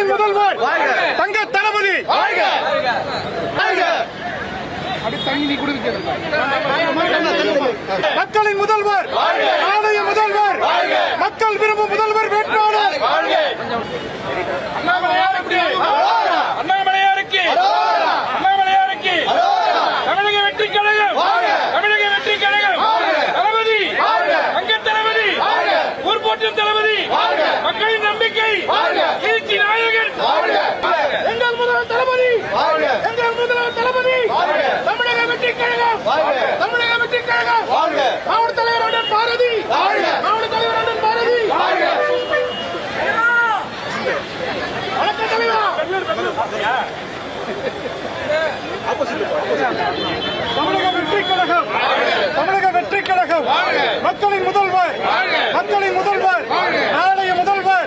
மக்களின் முதல்வர். தங்க தளபதி. மக்களின் முதல்வர் மக்கள் விரும்பும் முதல்வர் வேட்பாளர் அண்ணாமலையாருக்கு அண்ணாமலையாருக்கு அண்ணாமலையாருக்கு தமிழக வெற்றி கழகம் தமிழக வெற்றி கழகம் தளபதி அங்க தளபதி ஊர்போற்றும் தளபதி மக்களின் நம்பிக்கை எழுச்சி நாயகன் எங்கள் முதல்வர் தளபதி எங்கள் முதல்வர் தளபதி தமிழக வெற்றி கழகம் தமிழக வெற்றி கழகம் மாவட்ட தலைவர் அண்ணன் பாரதி மாவட்ட தலைவர் அண்ணன் பாரதி வணக்கம் தலைவா தமிழக வெற்றி கழகம். தமிழக வெற்றி கழகம். மக்களின் முதல்வர். மக்களின் முதல்வர். நாளைய முதல்வர்.